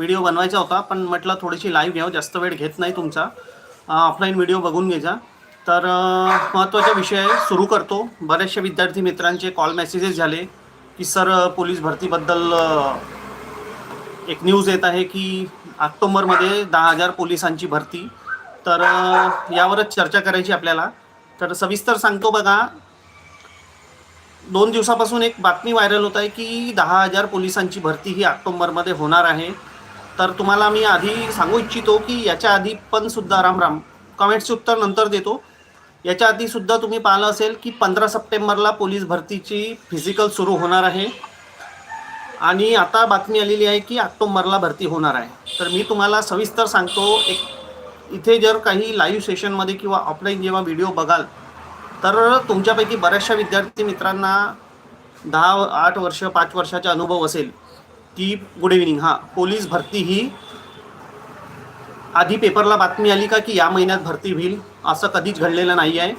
Video बनवायचा होता पण म्हटलं थोडीशी लाईव्ह घ्यावं जास्त वेळ घेत नाही तुमचा. ऑफलाईन व्हिडिओ बघून घ्यायचा. तर महत्त्वाचा विषय सुरू करतो. बरेचसे विद्यार्थी मित्रांचे कॉल मेसेजेस झाले की सर पोलीस भरतीबद्दल एक न्यूज येत आहे की ऑक्टोंबरमध्ये दहा हजार पोलिसांची भरती. तर यावरच चर्चा करायची आपल्याला. तर सविस्तर सांगतो बघा. दोन दिवसापासून एक बातमी व्हायरल होत आहे की दहा हजार पोलिसांची भरती ही ऑक्टोंबरमध्ये होणार आहे. तर तुम्हाला मी आधी सांगू इच्छितो की याच्या आधी पण सुद्धा राम राम कमेंट्सचे उत्तर नंतर देतो. याच्या आधी सुद्धा तुम्ही पाहिलं असेल की पंधरा सप्टेंबरला पोलीस भरतीची फिजिकल सुरू होणार आहे. आणि आता बातमी आलेली आहे की ऑक्टोंबरला भरती होणार आहे. तर मी तुम्हाला सविस्तर सांगतो एक इथे जर काही लाईव्ह सेशनमध्ये किंवा ऑफलाईन जेव्हा व्हिडिओ बघाल तर तुमच्यापैकी बऱ्याचशा विद्यार्थी मित्रांना दहा आठ वर्ष पाच वर्षाचा अनुभव असेल. की गुड इव्हिनिंग हां पोलीस भरती ही आधी पेपरला बातमी आली का की या महिन्यात भरती होईल? असं कधीच घडलेलं नाही आहे.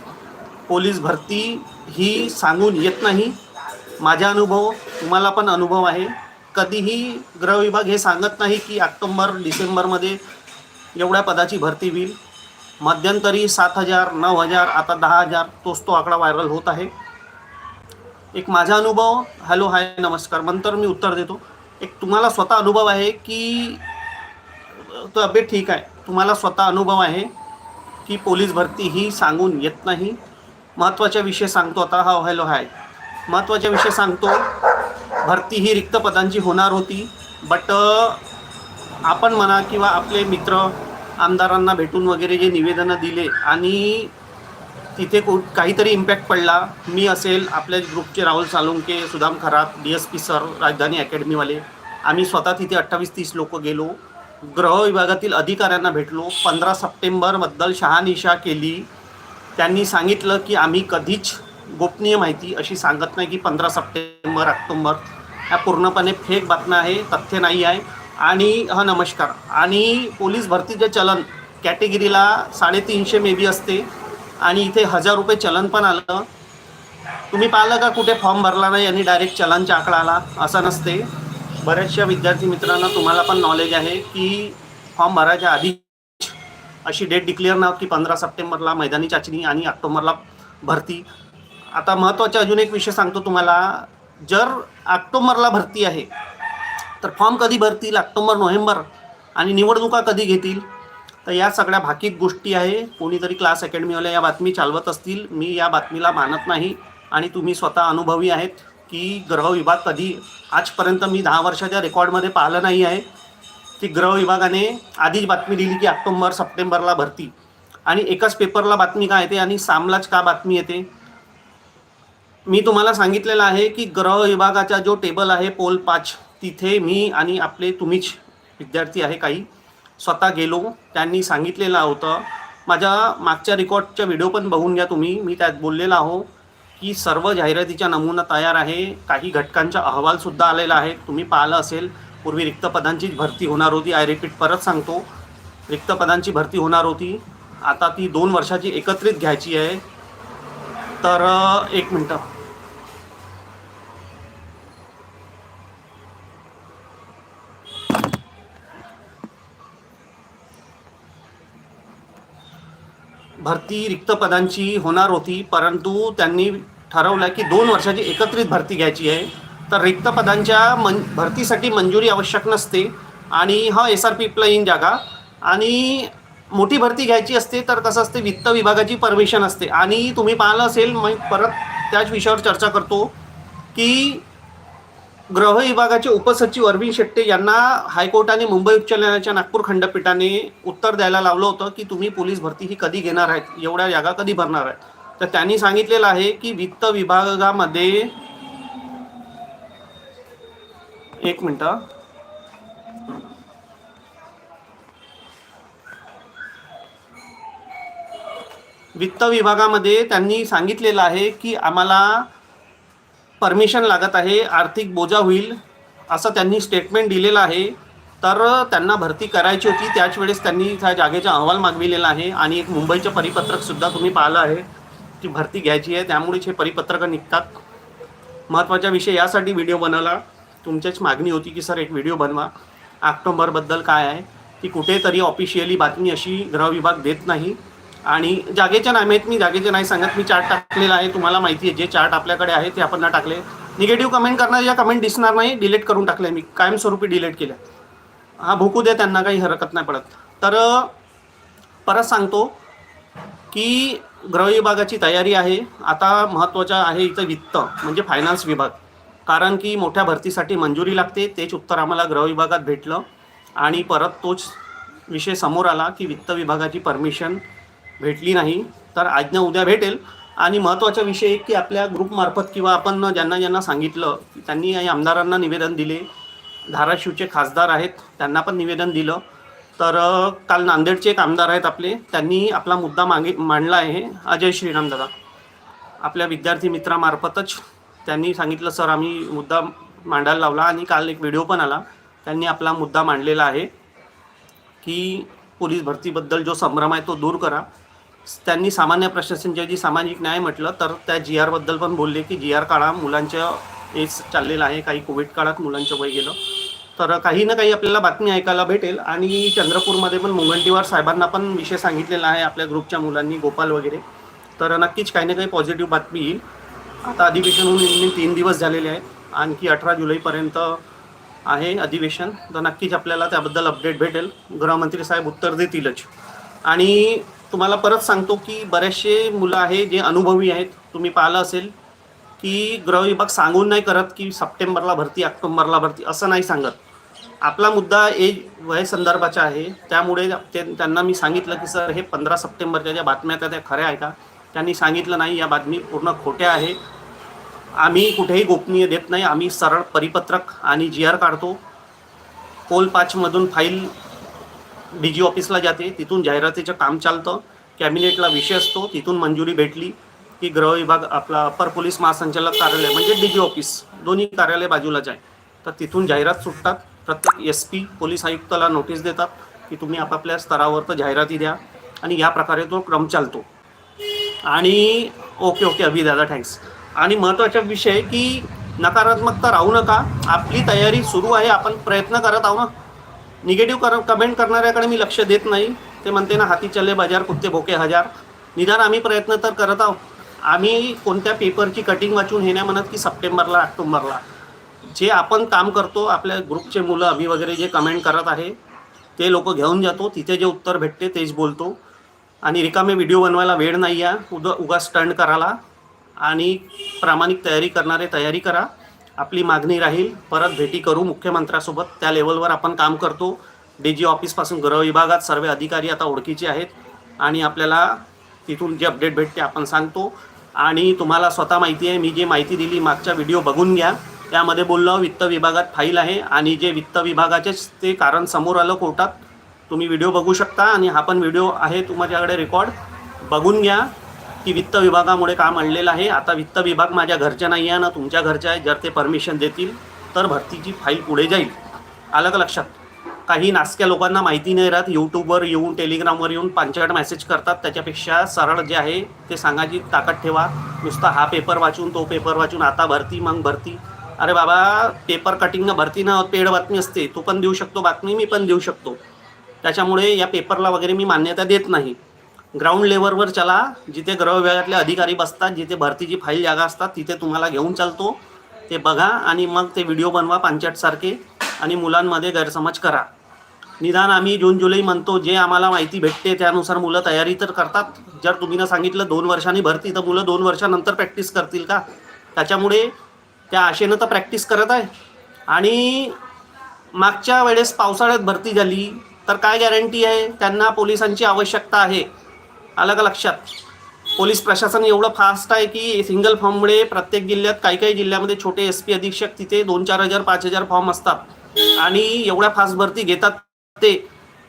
पोलीस भरती ही सांगून येत नाही. माझा अनुभव तुम्हाला पण अनुभव आहे. कधीही गृह विभाग हे सांगत नाही की ऑक्टोंबर डिसेंबरमध्ये एवढ्या पदाची भरती होईल. मध्यंतरी सात हजार नऊ हजार आता दहा हजार तोच तो आकडा व्हायरल होत आहे. एक माझा अनुभव हॅलो हाय नमस्कार. नंतर मी उत्तर देतो. एक तुम्हाला स्वतः अनुभव आहे की तब्येत ठीक आहे. तुम्हाला स्वतः अनुभव आहे की पोलीस भरती ही सांगून येत नाही. महत्त्वाच्या विषय सांगतो आता. हा हॅलो हाय. महत्त्वाच्या विषय सांगतो. भरती ही रिक्त पदांची होणार होती. बट आपण म्हणा किंवा आपले मित्र आमदारांना भेटून वगैरे जे निवेदनं दिले आणि तिथे को काहीतरी इम्पॅक्ट पडला. मी असेल आपल्या ग्रुपचे Rahul Salunke Sudam Kharat D S P sir Rajdhani अकॅडमीवाले आम्ही स्वतः तिथे अठ्ठावीस तीस लोक गेलो. ग्रह विभागातील अधिकाऱ्यांना भेटलो. पंधरा सप्टेंबरबद्दल शहानिशा केली. त्यांनी सांगितलं की आम्ही कधीच गोपनीय माहिती अशी सांगत नाही की पंधरा सप्टेंबर ऑक्टोंबर. ह्या पूर्णपणे फेक बातम्या आहे तथ्य नाही आहे. आणि हा नमस्कार. आणि पोलीस भरतीचे चलन कॅटेगरीला साडेतीनशे मे बी असते. आणि इथे हजार रुपये चलन पण आलं. तुम्ही पाहिलं का कुठे फॉर्म भरला नाही आणि डायरेक्ट चलनचा आकडा आला? असं नसते. बऱ्याचशा विद्यार्थी मित्रांना तुम्हाला पण नॉलेज आहे की फॉर्म भरायच्या आधी अशी डेट डिक्लेअर ना की पंधरा सप्टेंबरला मैदानी चाचणी आणि ऑक्टोबरला भरती. आता महत्त्वाचा अजून एक विषय सांगतो तुम्हाला. जर ऑक्टोबरला भरती आहे तर फॉर्म कधी भरतील? ऑक्टोबर नोव्हेंबर आणि निवडणुका कधी घेतील? तर या सगळ्या भाकीत गोष्टी आहे. कोणीतरी क्लास अकॅडमीवाल्या या बातमी चालवत असतील. मी या बातमीला मानत नाही आणि तुम्ही स्वतः अनुभवी आहेत की ग्रह विभाग कधी आजपर्यंत मी दहा वर्षाच्या रेकॉर्डमध्ये पाहिलं नाही आहे. की ग्रह विभागाने आधीच बातमी दिली की ऑक्टोबर सप्टेंबरला भरती. आणि एकाच पेपरला बातमी का येते आणि सामलाच का बातमी येते? मी तुम्हाला सांगितलेलं आहे की ग्रह विभागाचा जो टेबल आहे पोल पाच तिथे मी आणि आपले तुम्हीच विद्यार्थी आहे काही. स्वतः गेलो त्यांनी सांगितलेलं होतं. माझ्या मागच्या रेकॉर्डच्या व्हिडिओ पण बघून घ्या तुम्ही. मी त्यात बोललेला आहो की सर्व जाहिरातीचा नमुना तयार आहे. काही घटकांचा अहवालसुद्धा आलेला आहे. तुम्ही पाहिलं असेल पूर्वी रिक्त पदांचीच भरती होणार होती. आय रिपीट परत सांगतो. रिक्त पदांची भरती होणार होती. आता ती दोन वर्षाची एकत्रित घ्यायची आहे. तर एक मिनटं. भरती रिक्त पदांची होणार होती परंतु त्यांनी ठरवलं की दोन वर्षाची एकत्रित भरती घ्यायची आहे. तर रिक्त पदांच्या मन भरतीसाठी मंजुरी आवश्यक नसते आणि हा एस आर पी प्लईन जागा. आणि मोठी भरती घ्यायची असते तर तसं असते वित्त विभागाची परमिशन असते. आणि तुम्ही पाहिलं असेल मग परत त्याच विषयावर चर्चा करतो की गृह विभागाचे उपसचिव अरविंद शेट्टे यांना हायकोर्टाने मुंबई उच्च न्यायालयाच्या नागपूर खंडपीठाने उत्तर द्यायला लावलं होतं की तुम्ही पोलीस भरती ही कधी घेणार आहेत? एवढ्या जागा कधी भरणार आहेत? तर त्यांनी सांगितलेलं आहे की वित्त विभागामध्ये एक मिनटं. वित्त विभागामध्ये त्यांनी सांगितलेलं आहे की आम्हाला परमिशन लागत आहे आर्थिक बोजा होईल असं त्यांनी स्टेटमेंट दिलेलं आहे. तर त्यांना भरती करायची होती त्याच वेळेस त्यांनी त्या जागेचा अहवाल मागविलेला आहे आणि एक मुंबईचं परिपत्रकसुद्धा तुम्ही पाहिलं आहे की भरती घ्यायची आहे. त्यामुळेच हे परिपत्रकं निघतात. महत्त्वाचा विषय यासाठी व्हिडिओ बनवला. तुमच्याच मागणी होती की सर एक व्हिडिओ बनवा. ऑक्टोंबरबद्दल काय आहे? की कुठेतरी ऑफिशियली बातमी अशी गृह विभाग देत नाही. आणि जागेच्या नामेत मी जागेचे नाही सांगत मी चार्ट टाकलेला आहे तुम्हाला माहिती आहे जे चार्ट आपल्याकडे आहे ते आपण ना टाकले. निगेटिव्ह कमेंट करणार या कमेंट दिसणार नाही डिलीट करून टाकले मी कायमस्वरूपी डिलीट केल्या. हा भोकू दे त्यांना काही हरकत नाही पडत. तर परत सांगतो की ग्रहविभागाची तयारी आहे आता महत्त्वाचं आहे इथं वित्त म्हणजे फायनान्स विभाग. कारण की मोठ्या भरतीसाठी मंजुरी लागते तेच उत्तर आम्हाला गृह विभागात भेटलं. आणि परत तोच विषय समोर आला की वित्त विभागाची परमिशन भेटली नाही तर आज्ञा उद्या भेटेल. आणि महत्त्वाचा विषय एक की आपल्या ग्रुपमार्फत किंवा आपण ज्यांना ज्यांना सांगितलं की त्यांनी आमदारांना निवेदन दिले. धाराशिवचे खासदार आहेत त्यांना पण निवेदन दिलं. तर काल नांदेडचे एक आमदार आहेत आपले त्यांनी आपला मुद्दा मागे मांडला आहे. अजय श्रीराम दादा. आपल्या विद्यार्थी मित्रामार्फतच त्यांनी सांगितलं सर आम्ही मुद्दा मांडायला लावला. आणि काल एक व्हिडिओ पण आला. त्यांनी आपला मुद्दा मांडलेला आहे की पोलीस भरतीबद्दल जो संभ्रम आहे तो दूर करा. त्यांनी सामान्य प्रशासनच्या जी सामाजिक न्याय म्हटलं तर त्या जी आरबद्दल पण बोलले की जी आर काळा मुलांच्या एज चाललेला आहे. काही कोविड काळात मुलांचं वय गेलं. तर काही ना काही आपल्याला बातमी ऐकायला भेटेल. आणि चंद्रपूरमध्ये पण मुनगंटीवार साहेबांना पण विषय सांगितलेला आहे आपल्या ग्रुपच्या मुलांनी गोपाल वगैरे. तर नक्कीच काही ना काही पॉझिटिव्ह बातमी येईल. आता अधिवेशन होऊन तीन दिवस झालेले आहे आणखी अठरा जुलैपर्यंत आहे अधिवेशन. तर नक्कीच आपल्याला त्याबद्दल अपडेट भेटेल. गृहमंत्री साहेब उत्तर देतीलच. आणि तुम्हाला परत सांगतो की बरेचसे मुलं आहे जे अनुभवी आहेत तुम्ही पाहिलं असेल की गृह विभाग सांगून नाही करत की सप्टेंबरला भरती ऑक्टोबरला भरती असं नाही सांगत. आपला मुद्दा एज वय संदर्भाचा आहे. त्यामुळे ते त्यांना मी सांगितलं की सर हे पंधरा सप्टेंबरच्या ज्या बातम्या त्या त्या खऱ्या आहे का? त्यांनी सांगितलं नाही. या बातमी पूर्ण खोट्या आहे. आम्ही कुठेही गोपनीय देत नाही. आम्ही सरळ परिपत्रक आणि जी आर काढतो. पोल पाचमधून फाईल डी जी ऑफिसला जाते तिथून जाहिरातीचं काम चालतं कॅबिनेटला विषय असतो तिथून मंजुरी भेटली की गृह विभाग आपला अपर पोलीस महासंचालक कार्यालय म्हणजे डी जी ऑफिस दोन्ही कार्यालय बाजूलाच आहे तर तिथून जाहिरात सुटतात प्रत्येक एस पी पोलीस आयुक्ताला नोटीस देतात की तुम्ही आपापल्या स्तरावर तर जाहिराती द्या आणि या प्रकारे तो क्रम चालतो. आणि ओके ओके अभि दादा थँक्स आणि महत्त्वाचा विषय की नकारात्मकता राहू नका आपली तयारी सुरू आहे आपण प्रयत्न करत आहो ना. निगेटिव्ह कर कमेंट करणाऱ्याकडे मी लक्ष देत नाही. ते म्हणते ना हाती चले बाजार कुत्ते भोके हजार. निदान आम्ही प्रयत्न तर करत आहोत. आम्ही कोणत्या पेपरची कटिंग वाचून हे नाही म्हणत की सप्टेंबरला ऑक्टोंबरला. जे आपण काम करतो आपल्या ग्रुपचे मुलं आम्ही वगैरे जे कमेंट करत आहे ते लोक घेऊन जातो. तिथे जे उत्तर भेटते तेच बोलतो. आणि रिकामे व्हिडिओ बनवायला वेळ नाही आहे उद उगा स्टंट करायला. आणि प्रामाणिक तयारी करणारे तयारी करा. आपली मागणी राहील. परत भेटी करू मुख्यमंत्र्यासोबत. त्या लेवलवर आपण काम करतो. डी जी ऑफिसपासून गृह विभागात सर्व अधिकारी आता ओळखीचे आहेत. आणि आपल्याला तिथून जे अपडेट भेटते आपण सांगतो. आणि तुम्हाला स्वतः माहिती आहे मी जे माहिती दिली मागच्या व्हिडिओ बघून घ्या. त्यामध्ये बोललो वित्त विभागात फाईल आहे. आणि जे वित्त विभागाचेच ते कारण समोर आलं कोर्टात तुम्ही व्हिडिओ बघू शकता. आणि हा पण व्हिडिओ आहे तुमच्याकडे रेकॉर्ड. बघून घ्या. की वित्त विभागामुळे काम अडलेलं आहे. आता वित्त विभाग माझ्या घरच्या नाही आहे ना तुमच्या घरच्या आहे. जर ते परमिशन देतील तर भरतीची फाईल पुढे जाईल. आलं का लक्षात? काही नासक्या लोकांना माहिती नाही राहत. यूट्यूबवर येऊन टेलिग्रामवर येऊन पांचट मेसेज करतात. त्याच्यापेक्षा सरळ जे आहे ते सांगायची ताकद ठेवा. नुसता हा पेपर वाचून तो पेपर वाचून आता भरती मग भरती. अरे बाबा पेपर कटिंगनं भरती न पेड बातमी असते. तू पण देऊ शकतो बातमी मी पण देऊ शकतो. त्याच्यामुळे या पेपरला वगैरे मी मान्यता देत नाही. ग्राउंड लेवलवर चला जिथे गृह विभागातले अधिकारी बसतात जिथे भरतीची फाईल जागा असतात तिथे तुम्हाला घेऊन चालतो. ते बघा आणि मग ते व्हिडिओ बनवा पांचटसारखे आणि मुलांमध्ये गैरसमज करा. निदान आम्ही जून जुलै म्हणतो जे आम्हाला माहिती भेटते त्यानुसार मुलं तयारी तर करतात. जर तुम्ही ना सांगितलं दोन वर्षांनी भरती तर मुलं दोन वर्षानंतर प्रॅक्टिस करतील का? त्याच्यामुळे त्या आशेनं तर प्रॅक्टिस करत आहे. आणि मागच्या वेळेस पावसाळ्यात भरती झाली तर काय गॅरंटी आहे? त्यांना पोलिसांची आवश्यकता आहे. आलं का लक्षात. पोलीस प्रशासन एवढं फास्ट आहे की सिंगल फॉर्ममुळे प्रत्येक जिल्ह्यात काही काही जिल्ह्यामध्ये छोटे एस पी अधीक्षक तिथे दोन चार हजार पाच हजार फॉर्म असतात. आणि एवढ्या फास्ट भरती घेतात ते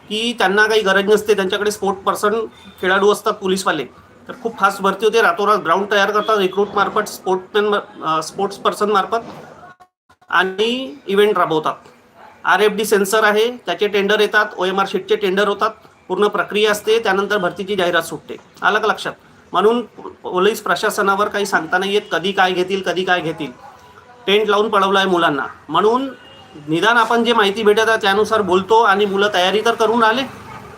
की त्यांना काही गरज नसते. त्यांच्याकडे स्पोर्ट पर्सन खेळाडू असतात पोलीसवाले. तर खूप फास्ट भरती होते. रातोरात ग्राउंड तयार करतात रिक्रूट मार्फत स्पोर्टमॅन स्पोर्ट्स पर्सन मार्फत आणि इव्हेंट राबवतात. आर एफ डी सेन्सर आहे. त्याचे टेंडर येतात. ओ एम आर शीटचे टेंडर होतात. पूर्ण प्रक्रिया असते त्यानंतर भरतीची जाहिरात सुटते. आलं का लक्षात? म्हणून पोलीस प्रशासनावर काही सांगता नाही येत कधी काय घेतील कधी काय घेतील. टेंट लावून पळवलं आहे मुलांना. म्हणून निदान आपण जे माहिती भेटत आहे त्यानुसार बोलतो आणि मुलं तयारी तर करून आले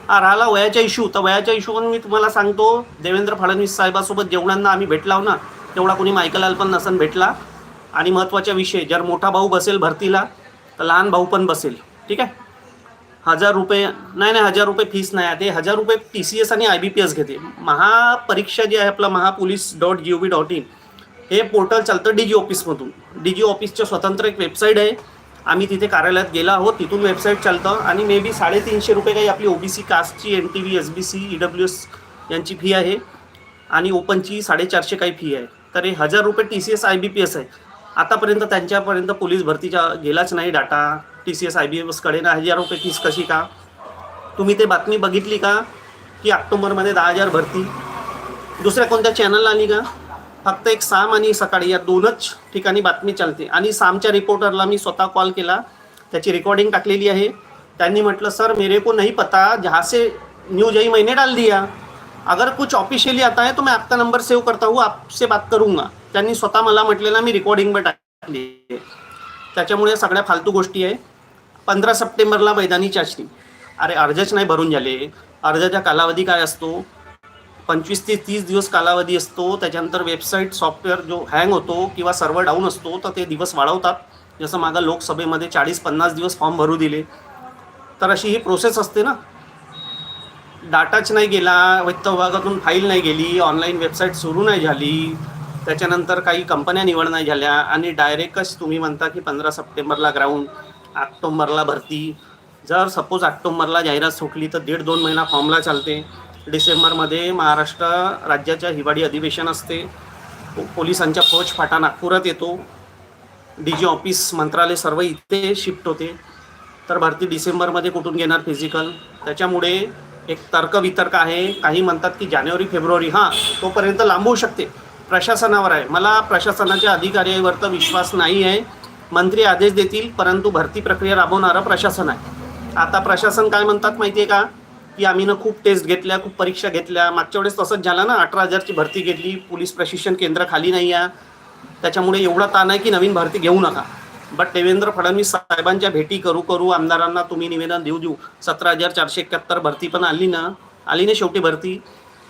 हा राहिला वयाच्या इश्यू तर वयाच्या इश्यूवरून मी तुम्हाला सांगतो देवेंद्र फडणवीस साहेबासोबत जेवढ्यांना आम्ही भेटलाव ना तेवढा कोणी मायकलाल पण नसन भेटला. आणि महत्त्वाचा विषय जर मोठा भाऊ बसेल भरतीला तर लहान भाऊ पण बसेल. ठीक आहे? हजार रुपये नाही नाही हजार रुपये फीस नाही आहे. ते हजार रुपये टी सी एस आणि आय बी पी एस घेते. महापरीक्षा जी आहे आपलं Mahapolice dot G O V dot in हे पोर्टल चालतं डी जी ऑफिसमधून डी जी ऑफिसचं स्वतंत्र एक वेबसाईट आहे. आम्ही तिथे कार्यालयात गेला आहोत. तिथून वेबसाईट चालतं. आणि मे बी साडेतीनशे रुपये काही आपली OBC कास्टची N T V S B C E W S यांची फी आहे. आणि ओपनची साडेचारशे काही फी आहे. तर हे हजार रुपये T C S I B P S आहे. आतापर्यंत त्यांच्यापर्यंत पोलीस भरतीच्या गेलाच नाही. Data T C S I B S ना हजार रुपये फीस कशी का? तुम्ही ते बातमी बघितली का? की ऑक्टोबरमध्ये दहा हजार भरती. दुसऱ्या कोणत्या चॅनलला आली का? फक्त एक साम आणि सकाळी या दोनच ठिकाणी बातमी चालते. आणि सामच्या रिपोर्टरला मी स्वतः कॉल केला. त्याची रेकॉर्डिंग टाकलेली आहे. त्यांनी म्हटलं सर मेरे को नहीं पता जहाँ से न्यूज यही मैंने डाल दिया. अगर कुछ ऑफिशियली आता है तो मैं आपका नंबर सेव करता हूँ आपसे बात करूंगा. त्यांनी स्वतः मला म्हटलेलं मी रिकॉर्डिंग टाकली त्याच्यामुळे सगळ्या फालतू गोष्टी आहे. पंधरा सप्टेंबरला मैदानी चाचणी. अरे अर्जच नाही भरून झाले. अर्जाचा कालावधी काय असतो? पंचवीस ते तीस दिवस कालावधी असतो. त्याच्यानंतर वेबसाईट सॉफ्टवेअर जो हँग होतो किंवा सर्व्हर डाऊन असतो तर ते दिवस वाढवतात. जसं मागं लोकसभेमध्ये चाळीस पन्नास दिवस फॉर्म भरू दिले. तर अशी ही प्रोसेस असते ना. डाटाच नाही गेला वित्त विभागातून फाईल नाही गेली ऑनलाईन वेबसाईट सुरू नाही झाली त्याच्यानंतर काही कंपन्या निवड नाही झाल्या आणि डायरेक्टच तुम्ही म्हणता की पंधरा सप्टेंबरला ग्राउंड ऑक्टोंबरला भरती. जर सपोज ऑक्टोंबरला जाहिरात सुटली तर दीड दोन महिना फॉर्मला चालते. डिसेंबरमध्ये महाराष्ट्र राज्याच्या हिवाळी अधिवेशन असते. पोलिसांच्या फौज फाटा नागपुरात येतो. डी जी ऑफिस मंत्रालय सर्व इथे शिफ्ट होते. तर भरती डिसेंबरमध्ये कुठून घेणार फिजिकल त्याच्यामुळे एक तर्कवितर्क आहे. काही म्हणतात की जानेवारी फेब्रुवारी हां तोपर्यंत लांबवू शकते. प्रशासनावर आहे. मला प्रशासनाच्या अधिकाऱ्यावर तर विश्वास नाही आहे. मंत्री आदेश देतील परंतु भरती प्रक्रिया राबवणारं प्रशासन आहे. आता प्रशासन काय म्हणतात माहिती आहे का? की आम्ही ना खूप टेस्ट घेतल्या खूप परीक्षा घेतल्या. मागच्या वेळेस तसंच झालं ना अठरा हजारची भरती घेतली पोलीस प्रशिक्षण केंद्र खाली नाही आहे. त्याच्यामुळे एवढा ताण आहे की नवीन भरती घेऊ नका. बट देवेंद्र फडणवीस साहेबांच्या भेटी करू करू आमदारांना तुम्ही निवेदन देऊ देऊ. सतरा हजार चारशे एकाहत्तर भरती पण आली ना आली ना शेवटी भरती.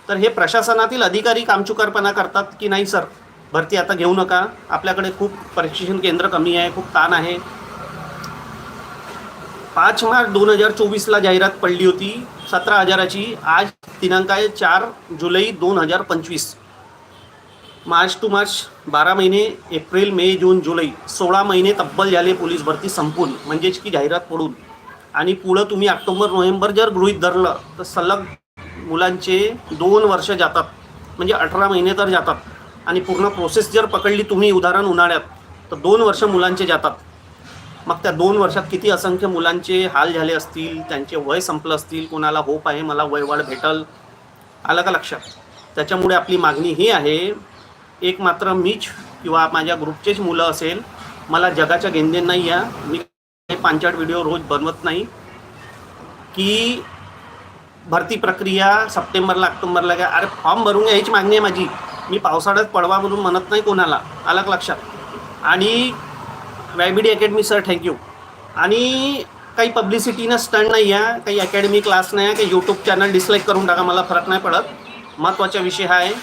तर हे प्रशासनातील अधिकारी कामचुकारपणा करतात की नाही सर? भरती आता घेऊ नका. आपल्याकडे खूप प्रशिक्षण केंद्र कमी आहे खूप ताण आहे. पाच मार्च दोन हजार चोवीसला जाहिरात पडली होती सतरा हजाराची. आज दिनांक आहे चार जुलै दोन हजार पंचवीस. मार्च टू मार्च बारा महिने एप्रिल मे जून जुलै सोळा महिने तब्बल झाले पोलीस भरती संपून म्हणजेच की जाहिरात पडून. आणि पुढं तुम्ही ऑक्टोबर नोव्हेंबर जर गृहीत धरलं तर सलग मुलांचे दोन वर्ष जातात. म्हणजे अठरा महिने तर जातात. आणि पूर्ण प्रोसेस जर पकडली तुम्ही उदाहरण उन्हाळ्यात तर दोन वर्ष मुलांचे जातात. मग त्या दोन वर्षात किती असंख्य मुलांचे हाल झाले असतील त्यांचे वय संपलं असतील कोणाला होप आहे मला वयवाढ भेटल? आलं का लक्षात? त्याच्यामुळे आपली मागणी ही आहे एक मात्र मीच किंवा माझ्या ग्रुपचेच मुलं असेल मला जगाच्या गेंदे नाही या मी काही पांचाट व्हिडिओ रोज बनवत नाही की भरती प्रक्रिया सप्टेंबरला ऑक्टोबरला काय अरे फॉर्म भरून घ्या हीच मागणी आहे माझी. मी पावसाळ्यात पडवा म्हणून म्हणत नाही कोणाला. आलं लक्षात? आणि वायबीडी अकॅडमी सर थँक्यू आणि काही पब्लिसिटीनं स्टंट नाही आहे काही अकॅडमी क्लास नाही आहे काही यूट्यूब चॅनल डिसलाईक करून टाका मला फरक नाही पडत. महत्त्वाचा विषय हा आहे.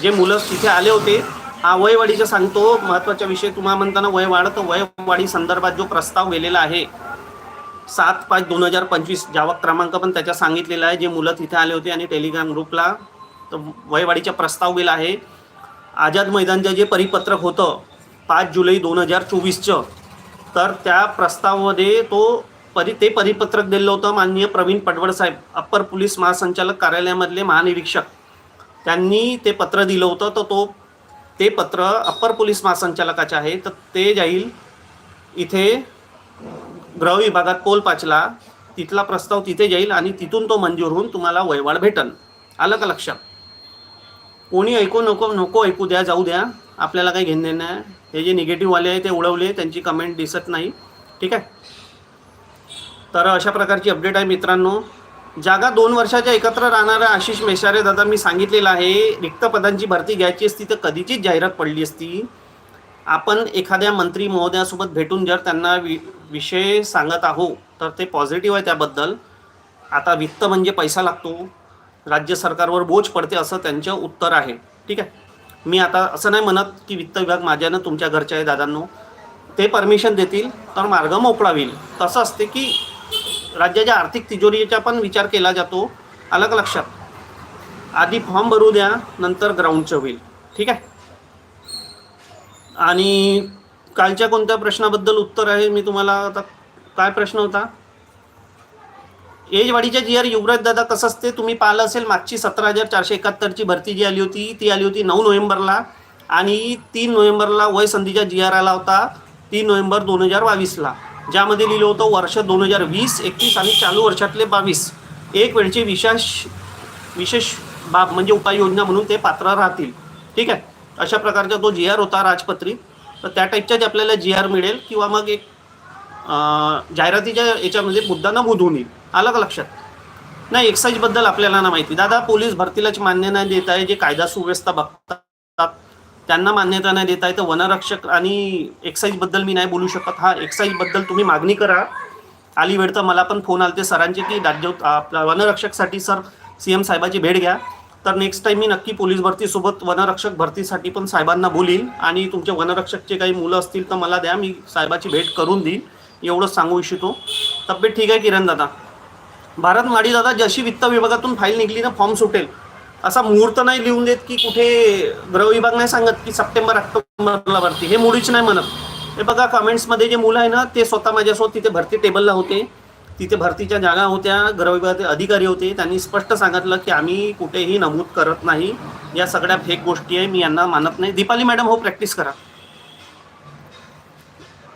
जे मुलं तिथे आले होते हा वयवाढीचा सांगतो. महत्त्वाचा विषय तुम्हाला म्हणताना वयवाढ तर वयवाढी संदर्भात जो प्रस्ताव गेलेला आहे सात पाच दोन हजार पंचवीस जावक क्रमांक पण त्याच्या सांगितलेला आहे. जे मुलं तिथे आले होते आणि टेलिग्राम ग्रुपला तर वयवाढीचा प्रस्ताव गेला आहे. आझाद मैदानचं जे परिपत्रक होतं पाच जुलै दोन हजार चोवीसचं तर त्या प्रस्तावामध्ये तो परि ते परिपत्रक दिलं होतं माननीय प्रवीण पडवळ साहेब अप्पर पोलीस महासंचालक कार्यालयामधले महानिरीक्षक. त्यांनी ते पत्र दिलं होतं तर तो ते पत्र अप्पर पोलीस महासंचालकाचे आहे. तर ते जाईल इथे गृह विभागात पोल पाचला तिथला प्रस्ताव तिथे जाईल आणि तिथून तो मंजूर होऊन तुम्हाला वयवाढ भेटन. आलं का लक्षात? कोणी ऐकू नको नको ऐकू द्या जाऊ द्या. आपल्याला काही घेणं नाही. हे जे निगेटिव्हवाले आहे ते उडवले त्यांची कमेंट दिसत नाही. ठीक आहे? तर अशा प्रकारची अपडेट आहे मित्रांनो. जागा दोन वर्षाच्या एकत्र राहणाऱ्या आशिष मेशारे दादा मी सांगितलेलं आहे रिक्त पदांची भरती घ्यायची असती तर कधीचीच जाहिरात पडली असती. आपण एखाद्या मंत्री महोदयासोबत भेटून जर त्यांना वि विषय सांगत आहो तर ते पॉझिटिव्ह आहे त्याबद्दल. आता वित्त म्हणजे पैसा लागतो. राज्य सरकारवर बोज पडते असं त्यांचं उत्तर आहे. ठीक आहे? मी आता असं नाही म्हणत की वित्त विभाग माझ्यानं तुमच्या घरच्या आहे दादांनो ते परमिशन देतील तर मार्ग मोकळा होईल तसं असते की राज्याच्या आर्थिक तिजोरीचा पण विचार केला जातो अलग लक्षात. आधी फॉर्म भरू द्या नंतर ग्राउंडचं होईल. ठीक आहे? आणि कालच्या कोणत्या प्रश्नाबद्दल उत्तर आहे मी तुम्हाला आता काय प्रश्न होता? एजवाडीच्या जी आर युवराज दादा कसं असते? तुम्ही पाहिलं असेल मागची सतरा हजार चारशे एकाहत्तरची भरती जी आली होती ती आली होती नऊ नोव्हेंबरला. आणि तीन नोव्हेंबरला वय संधीचा जी आर आला होता तीन नोव्हेंबर दोन हजार बावीसला. ज्यामध्ये लिहिलं होतं वर्ष दोन हजार वीस एकवीस आणि चालू वर्षातले बावीस. एक वेळची विशेष विशेष बाब म्हणजे उपाययोजना म्हणून ते पात्र राहतील. ठीक आहे? अशा प्रकारचा तो जी आर होता राजपत्री. तर त्या टाईपच्या जे आपल्याला जी आर मिळेल किंवा मग एक जाहिरातीच्या याच्यामध्ये म्हणजे मुद्दा बुधून येईल आलं का लक्षात? नाही एक्साईजबद्दल आपल्याला ना माहिती. दादा पोलीस भरतीलाच मान्य नाही देत आहे जे कायदा सुव्यवस्था बघतात त्यांना मान्यता नाही देत आहे तर वनरक्षक आणि एक्साईजबद्दल मी नाही बोलू शकत. हा एक्साईजबद्दल तुम्ही मागणी करा. आली वेळ तर मला पण फोन आलते सरांचे की राज्य आपल्या वनरक्षकसाठी सर सी एम साहेबाची भेट घ्या. तर नेक्स्ट टाईम मी नक्की पोलीस भरतीसोबत वनरक्षक भरतीसाठी पण साहेबांना बोलीन. आणि तुमचे वनरक्षकचे काही मुलं असतील तर मला द्या मी साहेबाची भेट करून देईन. एवढंच सांगू इच्छितो तब्येत ठीक आहे किरण दादा? भारत माडी दादा जशी वित्त विभागातून फाईल निघली ना फॉर्म सुटेल. असा मुहूर्त नाही लिहून देत की कुठे गृह विभाग नाही सांगत की सप्टेंबर ऑक्टोबरला भरती. हे मुळीच नाही म्हणत. हे बघा कमेंट्समध्ये जे मुलं आहे ना ते स्वतः माझ्यासोबत तिथे भरती टेबलला होते. तिथे भरतीच्या जागा होत्या गृहविभागाचे अधिकारी होते. त्यांनी स्पष्ट सांगितलं की आम्ही कुठेही नमूद करत नाही. या सगळ्या फेक गोष्टी आहे मी यांना मानत नाही. दीपाली मॅडम हो प्रॅक्टिस करा.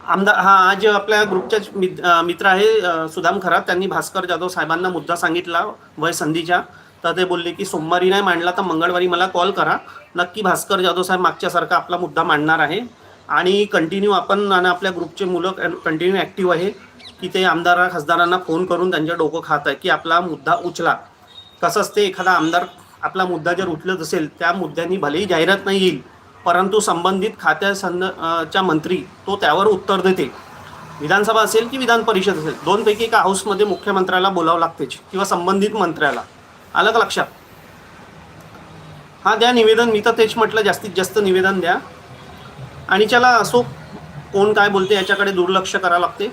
आमदार हा आज आपल्या ग्रुपच्या मित्र आहे सुदाम खरात. त्यांनी भास्कर जाधव साहेबांना मुद्दा सांगितला वय संधीच्या. तर ते बोलले की सोमवारी नाही मांडला तर मंगळवारी मला कॉल करा. नक्की भास्कर जाधव साहेब मागच्यासारखा आपला मुद्दा मांडणार आहे. आणि कंटिन्यू आपण आणि आपल्या ग्रुपचे मुलं कंटिन्यू ॲक्टिव्ह आहे. की ते आमदार खासदारांना फोन करून त्यांच्या डोकं खात आहे की आपला मुद्दा उचला. तसंच ते एखादा आमदार आपला मुद्दा जर उचलत असेल त्या मुद्द्यांनी भलेही जाहिरात नाही येईल परंतु संबंधित खात्या च्या मंत्री तो त्यावर उत्तर देते. विधानसभा असेल की विधान परिषद असेल दोनपैकी एका हाऊसमध्ये मुख्यमंत्र्याला बोलावं लागतेच किंवा संबंधित मंत्र्याला. आलं का लक्षात. हा द्या निवेदन मी तर तेच म्हटलं जास्तीत जास्त निवेदन द्या. आणि चला असो कोण काय बोलते याच्याकडे दुर्लक्ष करावं लागते.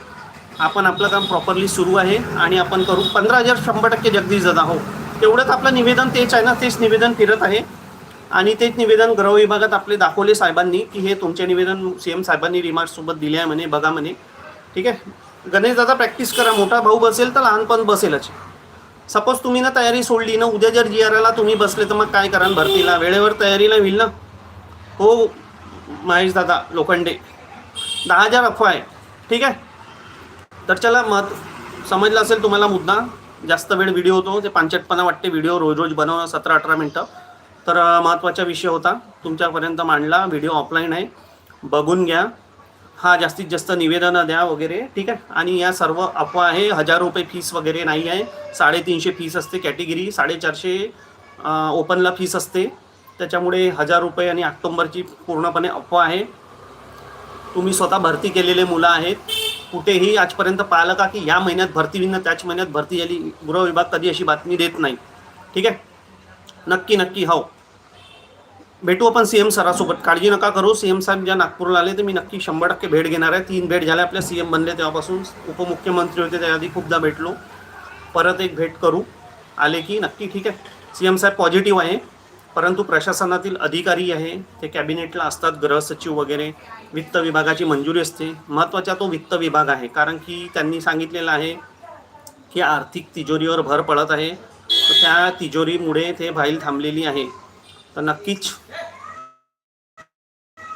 आपण आपलं काम प्रॉपरली सुरू आहे आणि आपण करू. पंधरा हजार शंभर टक्के जगदीश दादा हो. तेवढंच आपलं निवेदन तेच आहे ना तेच निवेदन फिरत आहे. आणि तेच निवेदन गृह विभागात आपले दाखवले साहेबांनी की हे तुमचे निवेदन सी एम साहेबांनी रिमार्कसोबत दिले आहे म्हणे बघा म्हणे. ठीक आहे? गणेश दादा प्रॅक्टिस करा. मोठा भाऊ बसेल तर लहानपण बसेलच. सपोज तुम्ही ना तयारी सोडली ना उद्या जर जी आर आला तुम्ही बसले तर मग काय करा भरतीला? वेळेवर तयारीला होईल ना? हो महेश दादा लोखंडे. दहा हजार अफवा आहे. ठीक आहे? तर चला मत समजलं असेल तुम्हाला मुद्दा. जास्त वेळ व्हिडिओ होतो. ते पांचटपणा वाटते. व्हिडिओ रोज रोज बनवणं सतरा अठरा मिनटं. तर महत्त्वाचा विषय होता. तुमच्यापर्यंत मांडला. व्हिडिओ ऑफलाईन आहे. बघून घ्या. हा जास्तीत जास्त निवेदनं द्या वगैरे. ठीक आहे? आणि या सर्व अफवा आहे. हजार रुपये फीस वगैरे नाही आहे. साडेतीनशे फीस असते कॅटेगरी. साडेचारशे ओपनला फीस असते. त्याच्यामुळे हजार रुपये आणि ऑक्टोंबरची पूर्णपणे अफवा आहे. तुम्ही स्वतः भरती केलेले मुलं आहेत. कुठेही आजपर्यंत पाहिलं का की या महिन्यात भरती होईन त्याच महिन्यात भरती झाली? गृह विभाग कधी अशी बातमी देत नाही. ठीक आहे? नक्की नक्की हो. भेटू आपण सी एम सरासोबत. काळजी नका करू. सी एम साहेब ज्या नागपूरला आले ते मी नक्की शंभर टक्के भेट घेणार आहे. तीन भेट झाल्या आपल्या सी एम बनले तेव्हापासून. उपमुख्यमंत्री होते त्याआधी खूपदा भेटलो. परत एक भेट करू. आले की नक्की ठीक आहे. सी एम साहेब पॉझिटिव्ह आहे. परंतु प्रशासनातील अधिकारी आहे. ते कॅबिनेटला असतात गृहसचिव वगैरे. वित्त विभागाची मंजुरी असते. महत्त्वाचा तो वित्त विभाग आहे. कारण की त्यांनी सांगितलेलं आहे की आर्थिक तिजोरीवर भर पडत आहे. तर त्या तिजोरीमुळे ते फाईल थांबलेली आहे. तर नक्कीच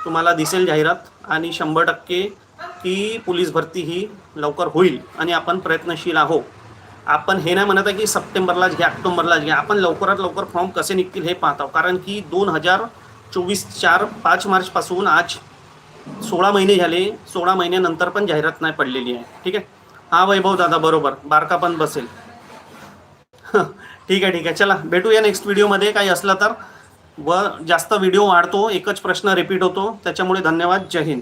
तुम्हाला दिसेल जाहिरात आणि शंभर टक्के की पोलीस भरती ही लवकर होईल आणि आपण प्रयत्नशील आहो आपण हे नाही म्हणत आहे की सप्टेंबरलाच घ्या ऑक्टोबरलाच घ्या. आपण लवकरात लवकर फॉर्म कसे निघतील हे पाहत आहोत. कारण की दोन हजार चोवीस चार पाच मार्चपासून आज सोळा महिने झाले. सोळा महिन्यानंतर पण जाहिरात नाही पडलेली आहे. ठीक आहे? हा वैभव दादा बरोबर. बारका पण बसेल. ठीक आहे ठीक आहे. चला भेटूया नेक्स्ट व्हिडिओमध्ये काही असलं तर व जास्त व्हिडिओ वाढतो एकच प्रश्न रिपीट होतो. त्याच्यामुळे धन्यवाद. जय हिंद.